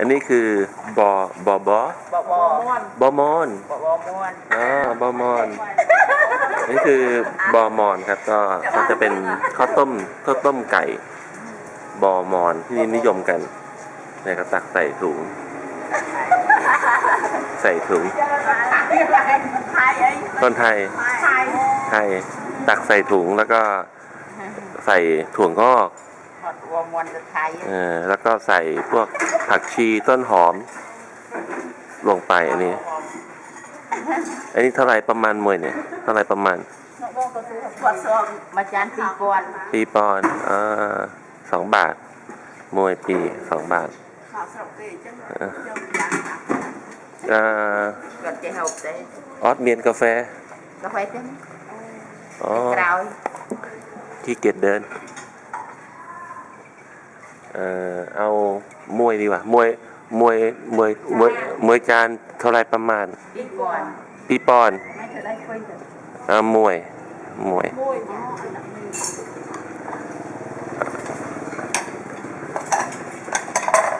อันนี้คือบอบอบอบ่บ่ม่วนบอมอนบ่บ่ม่วนอ่าบอมอน นี่คือบอมอนครับก็ก็จะเป็นข้าวต้มข้าวต้มไก่บอมอนที่นิยมกันเนี่ยก็ตักใส่ถุง ใส่ถุงไทยไอ้คนไทยไทย ไทย ตักใส่ถุงแล้วก็ใส่ถั่วงอกหอดวัวม่วนจะไทยเออแล้วก็ใส่พวก ผักชีต้นหอม ลงไปอันนี้ อันนี้เท่าไหรประมาณมวยเนี่ย เท่าไหรประมาณปวดซอกมาจานปีปวนปีปอนด์อ่าสองบาท มวยปีสองบาทข้าวสรกเกจังเออเจ้าจานอ่าก่อนจะเฮาได้ออสเมียนกาแฟ กาแฟเต็มอ๋อกราวที่เกียจเดิน เอ่อเอามวยดีกว่ามวยมวยมวยมวยมวยจานเท่าไรประมาณปีปวนปีปอนด์ไม่เคยได้คุยกันอ่ามวยมวยมุ้ย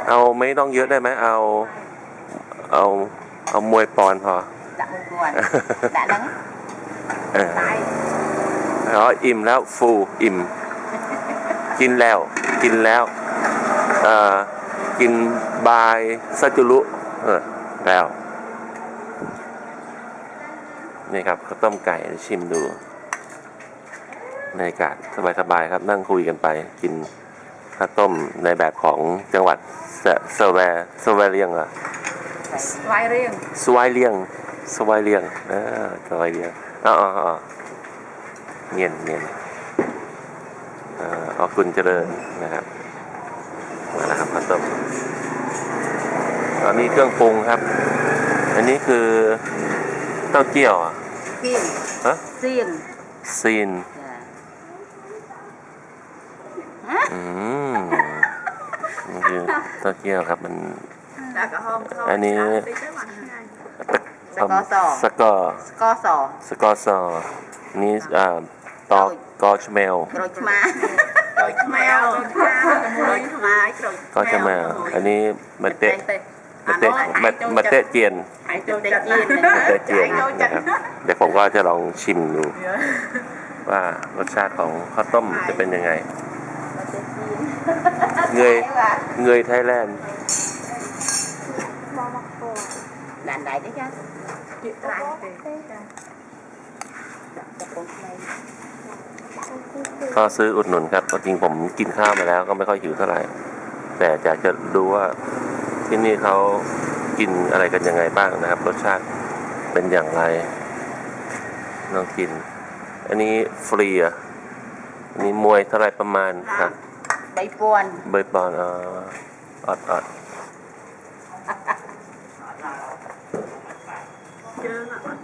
เอาไม่ต้องเยอะได้ไหมเอา เอาเอามวยปอนด์พอจะมุ้ยปวนแต่นั้นเออตายอ๋ออิ่มแล้วฟูอิ่ม กินแล้ว กินแล้วเอ่อ กินบายซัจจุรุเออแล้ว นี่ครับข้าวต้มไก่ชิมดูในอากาศสบายๆครับนั่งคุยกันไปกินข้าวต้มในแบบของจังหวัดสสแวสแวเลียงอะไว้เรื่องสวายเลียงสวายเลียงเออสวายเลียงอ๋ออ๋ออ๋อเงียนเงียนเอ่อขอบคุณเจริญนะครับมาแล้วครับข้าวต้ม ตอนนี้เครื่องปรุงครับ อันนี้คือเต้าเจี้ยวอะเสียงฮะเสียงซีนจ้ะอืมนี่คือเต้าเจี้ยวครับมันแล้วก็ห้องเข้าอันนี้สกอสอสกอสกอสอสกอซอนี่อ่าตอกกอชเมลกรอยมาโกรยแมวกรอยมากรอยก็จะมาอันนี้มะเตะ มะเตะมะมะเตะเจียนไอ้โจเตะจีนมะเตะเจียนนะครับเดี๋ยวผมก็จะลองชิมดู ว่ารสชาติของข้าวต้มจะเป็นยังไง เงยเงยไทยแลนด์ด่านใดได้จ้ะจิตไรก็ซื้ออุดหนุนครับจริงผมกินข้าวมาแล้วก็ไม่ค่อยหิวเท่าไหร่ แต่อยากจะดูว่า ที่นี่เขากินอะไรกันยังไงบ้างนะครับ รสชาติเป็นอย่างไรลองกิน อันนี้ฟรีอะอันนี้มวยเท่าไหรประมาณครับใบปวนเบย์บอลอ่าออดออด嗯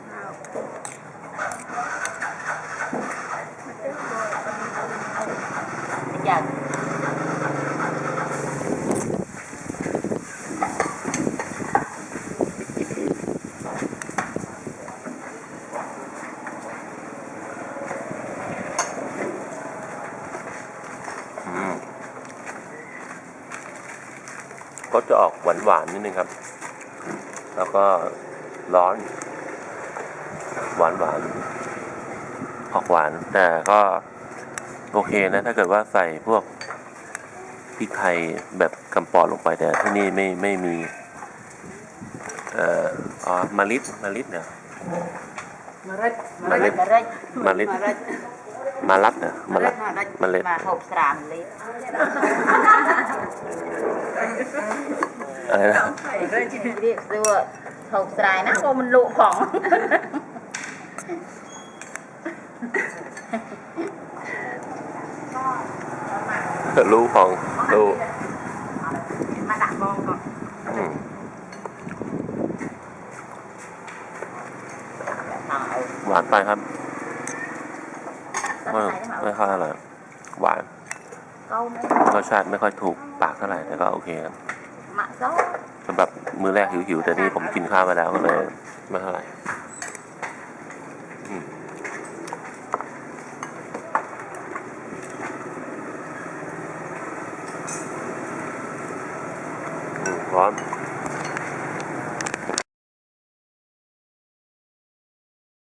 ก็จะออกหวานหวานๆนิดนึงครับ แล้วก็ร้อน หวานหวานๆออกหวานแต่ก็โอเคนะ ถ้าเกิดว่าใส่พวกพริกไทยแบบกำปอดลงไปแต่ที่นี่ไม่ไม่มี เอ่ออ๋อมาลิดมาลิดเนี่ยมาเร็ดมาเร็ดมาเร็ดมาลิดมาเร็ดมาลัด นะมาลัดมาเร็ดมาเล็ดมาหกสามลิตรอะไรนะเรียกตัวหกสายนะว่ามันลุของรู้ของรู้มาดักมองก่อนอืมเอาหวานไปครับสัก ไม่สายได้ไหมไม่ค่อยอร่อยหวานเก้าไหมรสชาติไม่ค่อยถูกปากเท่าไหร่แต่ก็โอเคครับมะเก้าสำหรับมื้อแรกหิวๆแต่นี่ผมกินข้าวมาแล้วก็เลยไม่เท่าไหร่อืมอืมหร้อน